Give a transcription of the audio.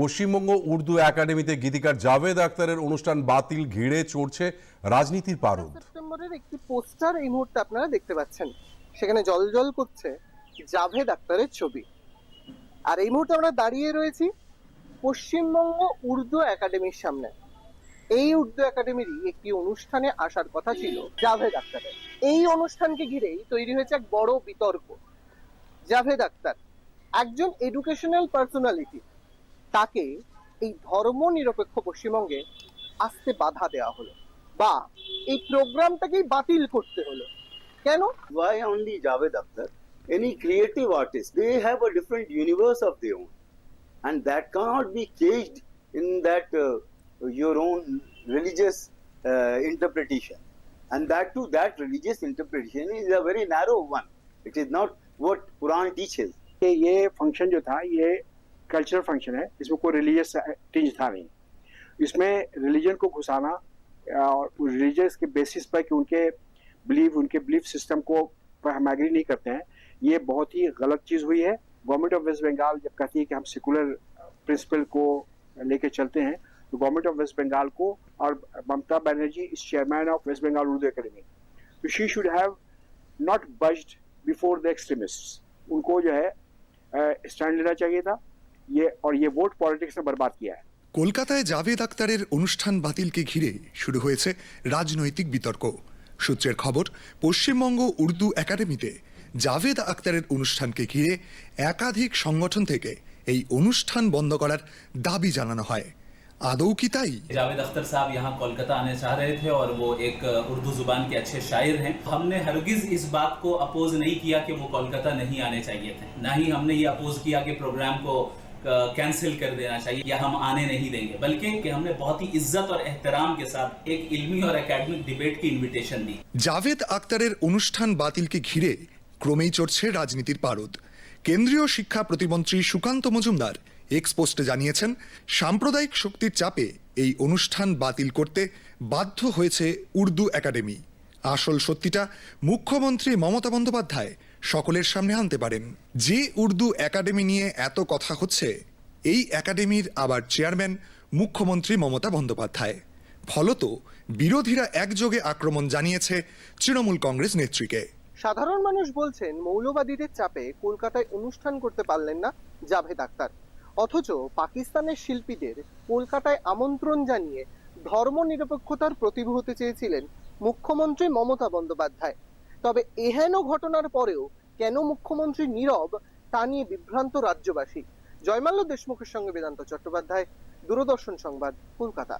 পশ্চিমবঙ্গ উর্দু একাডেমিতে গীতিকার জাভেদ আক্তারের অনুষ্ঠান বাতিল, ঘিরে চড়ছে রাজনীতির পারদ। সেপ্টেম্বরের একটি পোস্টার এই মুহূর্তে আপনারা দেখতে পাচ্ছেন। সেখানে জলজল করছে জাভেদ আক্তারের ছবি। আর এই মুহূর্তে আমরা দাঁড়িয়ে রয়েছি পশ্চিমবঙ্গ উর্দু একাডেমির সামনে। এই উর্দু একাডেমিরই একটি অনুষ্ঠানে আসার কথা ছিল জাভেদ আক্তারের এই অনুষ্ঠানকে ঘিরেই তৈরি হয়েছে এক বড় বিতর্ক। জাভেদ আক্তার একজন এডুকেশনাল পার্সোনালিটি তাকে এই ধর্ম নিরপেক্ষ পশ্চিমবঙ্গে আসতে বাধা দেওয়া হলো বা এই প্রোগ্রামটাকেই বাতিল করতে হলো কেন why only Javed Akhtar? Any creative artist, they have a different universe of their own, and that cannot be caged in that uh, your own religious uh, interpretation. And that too, that religious interpretation is a very narrow one. It is not what Quran teaches. कि ये function जो था ये cultural function है, इसमें कोई religious tease था नहीं। इसमें रिलीजन को घुसाना और रिलीजियस के बेसिस पर कि उनके बिलीव उनके बिलीफ सिस्टम को पर हम एग्री नहीं करते हैं, ये बहुत ही गलत चीज़ हुई है। गवर्नमेंट ऑफ़ वेस्ट बंगाल जब कहती है कि हम सेकुलर प्रिंसिपल को लेके चलते हैं तो गवर्नमेंट ऑफ़ वेस्ट बंगाल को और Mamata Banerjee is chairman of West Bengal Urdu academy तो she should have not budged before the extremist उनको जो है स्टैंड लेना चाहिए था। ये और ये वोट पॉलिटिक्स ने बर्बाद किया है কলকাতায় জাভেদ আক্তারের অনুষ্ঠান বাতিলকে ঘিরে শুরু হয়েছে রাজনৈতিক বিতর্ক সূত্রের খবর পশ্চিমবঙ্গ উর্দু একাডেমিতে জাভেদ আক্তারের অনুষ্ঠানকে ঘিরে একাধিক সংগঠন থেকে এই অনুষ্ঠান বন্ধ করার দাবি জানানো হয় আদৌ কি তাই जावेद अख्तर साहब यहाँ कोलकाता आने चाह रहे थे और वो एक उर्दू जुबान के अच्छे शायर हैं हमने हरगिज इस बात को अपोज नहीं किया कि वो कोलकाता नहीं आने चाहिए थे ना ही हमने ये अपोज किया कि प्रोग्राम को कैंसिल कर देना चाहिए या हम आने नहीं देंगे बल्कि कि हमने बहुत ही इज्जत और एहतराम के साथ एक इल्मी और एकेडमिक डिबेट की इनविटेशन दी জাভেদ আক্তারের অনুষ্ঠান বাতিলকে ঘিরে ক্রমেই চড়ছে রাজনীতির পারদ কেন্দ্রীয় শিক্ষা প্রতিমন্ত্রী সুকান্ত মজুমদার এক্সপোস্টে জানিয়েছেন সাম্প্রদায়িক শক্তির চাপে এই অনুষ্ঠান বাতিল করতে বাধ্য হয়েছে উর্দু একাডেমি আসল সত্যিটা মুখ্যমন্ত্রী মমতা বন্দ্যোপাধ্যায় সকলের সামনে আনতে পারেন। যে উর্দু একাডেমি নিয়ে এত কথা হচ্ছে, এই একাডেমির আবার চেয়ারম্যান মুখ্যমন্ত্রী মমতা বন্দ্যোপাধ্যায়। ফলত বিরোধীরা একযোগে আক্রমণ জানিয়েছে তৃণমূল কংগ্রেস নেত্রীকে। সাধারণ মানুষ বলছেন, মৌলবাদীদের চাপে কলকাতায় অনুষ্ঠান করতে পারলেন না জাভেদ আক্তার। অথচ পাকিস্তানের শিল্পীদের কলকাতায় আমন্ত্রণ জানিয়ে ধর্ম নিরপেক্ষতার প্রতিভূ হতে চেয়েছিলেন মুখ্যমন্ত্রী মমতা বন্দ্যোপাধ্যায়। তবে এহেন ঘটনার পরেও কেন মুখ্যমন্ত্রী নীরব তা নিয়ে বিভ্রান্ত রাজ্যবাসী? জয়মাল্য দেশমুখের সঙ্গে বেদান্ত চট্টোপাধ্যায়, দূরদর্শন সংবাদ, কলকাতা।